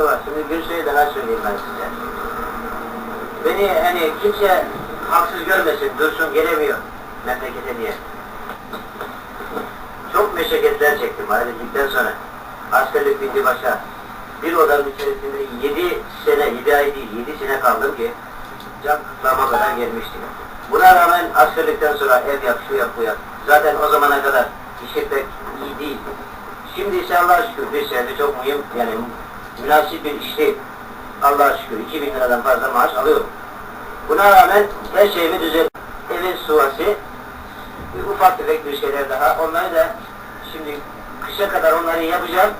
hakkı var. Şimdi bir şey daha söyleyeyim ben size. Beni hani kimse haksız görmesin, dursun gelemiyor memlekete diye. Çok meşakkatler çektim ayrıldıktan sonra. Askerlik bitti başa. Bir odanın içerisinde yedi sene, yedi ay değil, yedi sene kaldım ki can kıtlama kadar gelmiştim. Buna rağmen askerlikten sonra ev yap, şu yap, bu yap. Zaten o zamana kadar işi pek iyi değil. Şimdi ise Allah'a şükür bir senede çok mühim, yani münasip bir işte Allah'a şükür 2000 liradan fazla maaş alıyorum. Buna rağmen her şeyimi düzen, evin suvası, bir ufak tefek bir şeyler daha. Onları da şimdi kışa kadar onları yapacağım.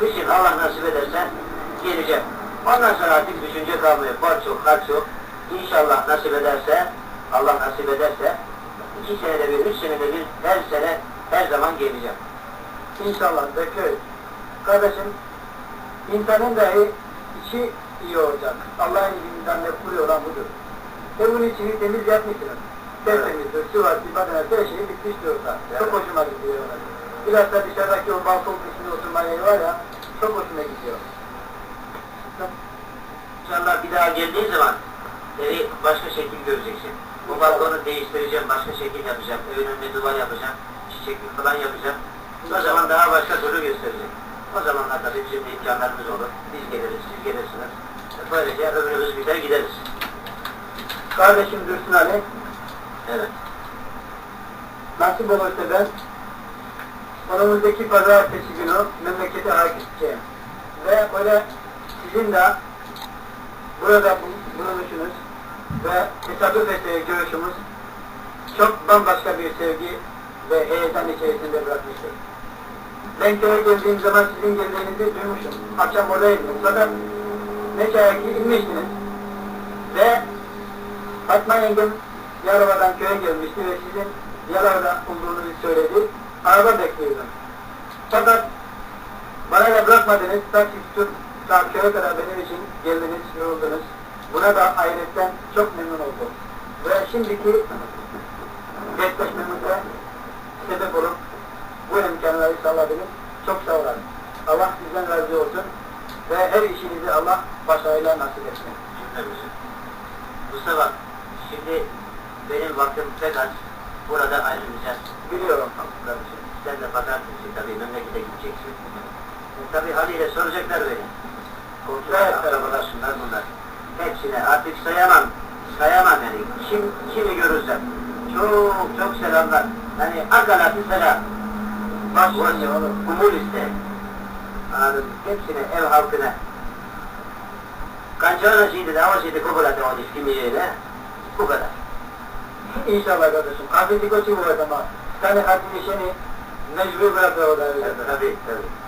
Kışın Allah nasip ederse geleceğim. Ondan sonra artık düşünce kalmıyor. Borç çok, harç yok. İnşallah nasip ederse, Allah nasip ederse iki senede bir, üç senede bir, her sene, her zaman geleceğim. İnşallah bekliyoruz. Kardeşim, insanın dahi içi iyi olacak. Allah'ın izninden ne kuruyor olan budur. Evin içini temiz yapmışsınız. Tertemizdir, su var, ibadet, her şey bitmiştir. Çok Evet. hoşuma gidiyor. Biraz da dışarıdaki o balkon kısmında oturma yeri var ya, çok hoşuma gidiyor. İnşallah bir daha geldiği zaman evi başka şekil göreceksin. Bu balkonu değiştireceğim, başka şekil yapacağım. Evin önüne duvar yapacağım, çiçeklik falan yapacağım. O zaman daha başka türlü gösterecek. O zamanlar tabii bizim imkanlarımız olur. Biz geliriz, siz gelirsiniz. Böylece ömrümüz biter gideriz. Kardeşim Dursun Ali, Evet. nasip olursa ben önümüzdeki pazartesi günü memlekete gideceğim. Ve böyle sizin de burada bu- bulunuşunuz ve tesadüf eseri görüşümüz çok bambaşka bir sevgi ve heyecan içerisinde bırakmıştır. Ben köye geldiğim zaman sizin geldiğinizi duymuşum. Akşam oradaydım. Fakat ne çaya ki. Ve Fatma yengem Yalova'dan köye gelmişti ve sizin Yalova'da olduğunuzu söyledi. Araba bekliyordum. Fakat bana da bırakmadınız. Taksi tutup ta köye kadar benim için geldiniz, yoruldunuz. Buna da ayrıca çok memnun oldum. Ve şimdiki bekleşmemize sebep olup bu imkanları sağladınız. Çok sağ olun. Allah sizden razı olsun. Ve her işinizi Allah başarıyla nasip etsin. Cümlemizi. Mustafa, şimdi benim vaktim pek az. Burada ayrılacağız. Biliyorum. Kardeşim, sen de pazartesi tabii memlekete gideceksin. E, tabii haliyle soracaklar beni. Komşular, Evet. akrabalar, şunlar bunlar. Hepsine artık sayamam. Sayamam yani. Kim, kimi görürsem. Çok çok selamlar. Yani akalatı selam. Baş Burası oğlum. umul iste. Anladın mı? Hepsine, ev halkına. Kancana şeydi de, ama şeydi kokulata o diskimiyeyle. Bu kadar. İnşallah kardeşim. Afiyetlik olsun bu adama. Sen hadi işini mecbur bırakıyor o da. Tabii, tabii.